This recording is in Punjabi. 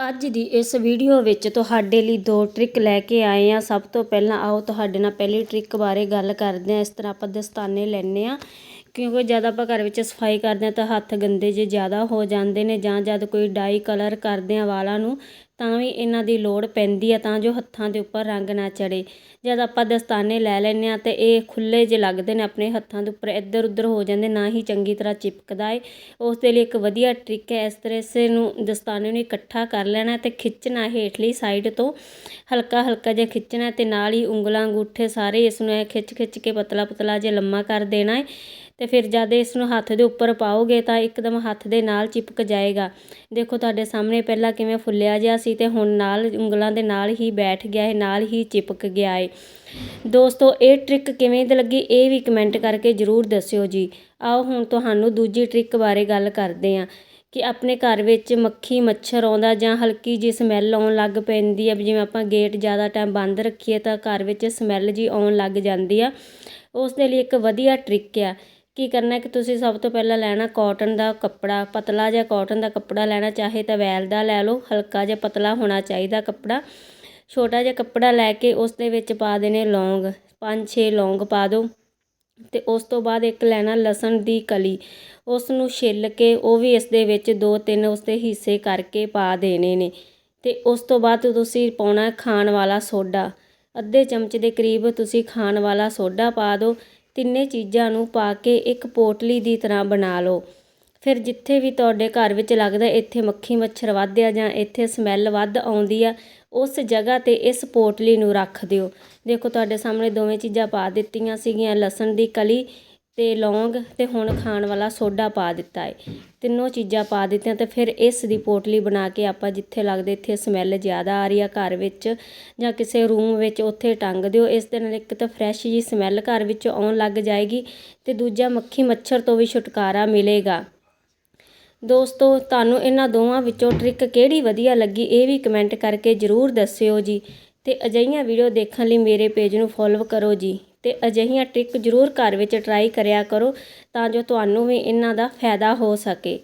ਅੱਜ ਦੀ ਇਸ ਵੀਡੀਓ ਵਿੱਚ ਤੁਹਾਡੇ ਲਈ ਦੋ ਟ੍ਰਿਕ ਲੈ ਕੇ ਆਏ ਆ ਸਭ ਤੋਂ ਪਹਿਲਾਂ ਆਓ ਤੁਹਾਡੇ ਨਾਲ ਪਹਿਲੀ ਟ੍ਰਿਕ ਬਾਰੇ ਗੱਲ ਕਰਦੇ ਆ ਇਸ ਤਰ੍ਹਾਂ ਆਪਾਂ ਦਸਤਾਨੇ ਲੈਣੇ ਆ ਕਿਉਂਕਿ ਜਦ ਆਪਾਂ ਘਰ ਵਿੱਚ ਸਫ਼ਾਈ ਕਰਦੇ ਆ ਤਾਂ ਹੱਥ ਗੰਦੇ ਜੇ ਜ਼ਿਆਦਾ ਹੋ ਜਾਂਦੇ ਨੇ ਜਾਂ ਜਦ ਕੋਈ ਡਾਈ ਕਲਰ ਕਰਦੇ ਆ ਵਾਲਾਂ ਨੂੰ ਤਾਂ ਵੀ ਇਹਨਾਂ ਦੀ ਲੋੜ ਪੈਂਦੀ ਹੈ ਤਾਂ ਜੋ ਹੱਥਾਂ ਦੇ ਉੱਪਰ ਰੰਗ ਨਾ ਚੜੇ ਜਦ ਆਪਾਂ ਦਸਤਾਨੇ ਲੈ ਲੈਂਦੇ ਹਾਂ ਤਾਂ ਇਹ ਖੁੱਲ੍ਹੇ ਜਿਹੇ ਲੱਗਦੇ ਨੇ ਆਪਣੇ ਹੱਥਾਂ ਦੇ ਉੱਪਰ, ਇੱਧਰ ਉੱਧਰ ਹੋ ਜਾਂਦੇ, ਨਾ ਹੀ ਚੰਗੀ ਤਰ੍ਹਾਂ ਚਿਪਕਦਾ ਹੈ ਉਸ ਦੇ ਲਈ ਇੱਕ ਵਧੀਆ ਟ੍ਰਿਕ ਹੈ, ਇਸ ਤਰ੍ਹਾਂ ਇਸ ਨੂੰ ਦਸਤਾਨੇ ਨੂੰ ਇਕੱਠਾ ਕਰ ਲੈਣਾ ਅਤੇ ਖਿੱਚਣਾ ਹੇਠਲੀ ਸਾਈਡ ਤੋਂ ਹਲਕਾ ਹਲਕਾ ਜਿਹਾ ਖਿੱਚਣਾ ਅਤੇ ਨਾਲ ਹੀ ਉਂਗਲਾਂ, ਅੰਗੂਠੇ ਸਾਰੇ ਇਸ ਨੂੰ ਐ ਖਿੱਚ ਖਿੱਚ ਕੇ ਪਤਲਾ ਪਤਲਾ ਜਿਹਾ ਲੰਮਾ ਕਰ ਦੇਣਾ ਹੈ ਤੇ ਫਿਰ ਜਦ ਇਸ ਨੂੰ ਹੱਥ ਦੇ ਉੱਪਰ ਪਾਓਗੇ ਤਾਂ ਇੱਕਦਮ ਹੱਥ ਦੇ ਨਾਲ ਚਿਪਕ ਜਾਏਗਾ। ਦੇਖੋ ਤੁਹਾਡੇ ਸਾਹਮਣੇ ਪਹਿਲਾਂ ਕਿਵੇਂ ਫੁੱਲਿਆ ਜਿਹਾ ਸੀ ਤੇ ਹੁਣ ਨਾਲ ਉਂਗਲਾਂ ਦੇ ਨਾਲ ਹੀ ਬੈਠ ਗਿਆ ਹੈ, ਨਾਲ ਹੀ ਚਿਪਕ ਗਿਆ ਹੈ। ਦੋਸਤੋ, ਇਹ ਟ੍ਰਿਕ ਕਿਵੇਂ ਦੀ ਲੱਗੀ, ਇਹ ਵੀ ਕਮੈਂਟ ਕਰਕੇ ਜ਼ਰੂਰ ਦੱਸਿਓ ਜੀ। ਆਓ ਹੁਣ ਤੁਹਾਨੂੰ ਦੂਜੀ ਟ੍ਰਿਕ ਬਾਰੇ ਗੱਲ ਕਰਦੇ ਹਾਂ ਕਿ ਆਪਣੇ ਘਰ ਵਿੱਚ ਮੱਖੀ ਮੱਛਰ ਆਉਂਦਾ ਜਾਂ ਹਲਕੀ ਜਿਹੀ ਸਮੈਲ ਆਉਣ ਲੱਗ ਪੈਂਦੀ ਆ ਜਿਵੇਂ ਆਪਾਂ ਗੇਟ ਜ਼ਿਆਦਾ ਟਾਈਮ ਬੰਦ ਰੱਖੀਏ ਤਾਂ ਘਰ ਵਿੱਚ ਸਮੈਲ ਜੀ ਆਉਣ ਲੱਗ ਜਾਂਦੀ ਆ। ਉਸ ਦੇ ਲਈ ਇੱਕ ਵਧੀਆ ਟ੍ਰਿਕ ਆ। ਕੀ ਕਰਨਾ ਕਿ ਤੁਸੀਂ ਸਭ ਤੋਂ ਪਹਿਲਾਂ ਲੈਣਾ ਕਾਟਨ ਦਾ ਕੱਪੜਾ, ਪਤਲਾ ਜਿਹਾ ਕਾਟਨ ਦਾ ਕੱਪੜਾ ਲੈਣਾ, ਚਾਹੇ ਤਾਂ ਵੈਲ ਦਾ ਲੈ ਲਓ, ਹਲਕਾ ਜਿਹਾ ਪਤਲਾ ਹੋਣਾ ਚਾਹੀਦਾ ਕੱਪੜਾ। ਛੋਟਾ ਜਿਹਾ ਕੱਪੜਾ ਲੈ ਕੇ ਉਸ ਦੇ ਵਿੱਚ ਪਾ ਦੇਣੇ ਲੌਂਗ, ਪੰਜ ਛੇ ਲੌਂਗ ਪਾ ਦਿਓ। ਤੇ ਉਸ ਤੋਂ ਬਾਅਦ ਇੱਕ ਲੈਣਾ ਲਸਣ ਦੀ ਕਲੀ। ਉਸ ਨੂੰ ਛਿੱਲ ਕੇ ਉਹ ਵੀ ਇਸ ਦੇ ਵਿੱਚ ਦੋ ਤਿੰਨ ਉਸ ਦੇ ਹਿੱਸੇ ਕਰਕੇ ਪਾ ਦੇਣੇ ਨੇ। ਤੇ ਉਸ ਤੋਂ ਬਾਅਦ ਤੁਸੀਂ ਪਾਉਣਾ ਖਾਣ ਵਾਲਾ ਸੋਡਾ। ਅੱਧੇ ਚਮਚ ਦੇ ਕਰੀਬ ਤੁਸੀਂ ਖਾਣ ਵਾਲਾ ਸੋਡਾ ਪਾ ਦਿਓ। ਤਿੰਨੇ ਚੀਜ਼ਾਂ ਨੂੰ ਪਾ ਕੇ ਇੱਕ ਪੋਟਲੀ ਦੀ ਤਰ੍ਹਾਂ ਬਣਾ ਲਓ। ਫਿਰ ਜਿੱਥੇ ਵੀ ਤੁਹਾਡੇ ਘਰ ਵਿੱਚ ਲੱਗਦਾ ਇੱਥੇ ਮੱਖੀ ਮੱਛਰ ਵੱਧ ਆ ਜਾਂ ਇੱਥੇ ਸਮੈਲ ਵੱਧ ਆਉਂਦੀ ਆ, ਉਸ ਜਗ੍ਹਾ ਤੇ ਇਸ ਪੋਟਲੀ ਨੂੰ ਰੱਖ ਦਿਓ। ਦੇਖੋ, ਤੁਹਾਡੇ ਸਾਹਮਣੇ ਦੋਵੇਂ ਚੀਜ਼ਾਂ ਪਾ ਦਿੱਤੀਆਂ ਸੀਗੀਆਂ, ਲਸਣ ਦੀ ਕਲੀ ਅਤੇ ਲੌਂਗ ਅਤੇ ਹੁਣ ਖਾਣ ਵਾਲਾ ਸੋਡਾ ਪਾ ਦਿੱਤਾ ਹੈ ਤਿੰਨੋਂ ਚੀਜ਼ਾਂ ਪਾ ਦਿੱਤੀਆਂ ਅਤੇ ਫਿਰ ਇਸ ਦੀ ਪੋਟਲੀ ਬਣਾ ਕੇ ਆਪਾਂ ਜਿੱਥੇ ਲੱਗਦੇ ਇੱਥੇ ਸਮੈਲ ਜ਼ਿਆਦਾ ਆ ਰਹੀ ਆ ਘਰ ਵਿੱਚ ਜਾਂ ਕਿਸੇ ਰੂਮ ਵਿੱਚ ਉੱਥੇ ਟੰਗ ਦਿਓ, ਇਸ ਦੇ ਨਾਲ ਇੱਕ ਤਾਂ ਫਰੈਸ਼ ਜੀ ਸਮੈਲ ਘਰ ਵਿੱਚ ਆਉਣ ਲੱਗ ਜਾਏਗੀ ਅਤੇ ਦੂਜਾ ਮੱਖੀ ਮੱਛਰ ਤੋਂ ਵੀ ਛੁਟਕਾਰਾ ਮਿਲੇਗਾ। ਦੋਸਤੋ, ਤੁਹਾਨੂੰ ਇਹਨਾਂ ਦੋਵਾਂ ਵਿੱਚੋਂ ਟ੍ਰਿਕ ਕਿਹੜੀ ਵਧੀਆ ਲੱਗੀ ਇਹ ਵੀ ਕਮੈਂਟ ਕਰਕੇ ਜ਼ਰੂਰ ਦੱਸਿਓ ਜੀ ਤੇ ਅਜਿਹੀਆਂ ਵੀਡੀਓ ਦੇਖਣ ਲਈ ਮੇਰੇ ਪੇਜ ਨੂੰ ਫੋਲੋ ਕਰੋ ਜੀ। ਅਤੇ ਅਜਿਹੀਆਂ ਟ੍ਰਿਕ ਜ਼ਰੂਰ ਘਰ ਵਿੱਚ ਟਰਾਈ ਕਰਿਆ ਕਰੋ ਤਾਂ ਜੋ ਤੁਹਾਨੂੰ ਵੀ ਇਹਨਾਂ ਦਾ ਫਾਇਦਾ ਹੋ ਸਕੇ।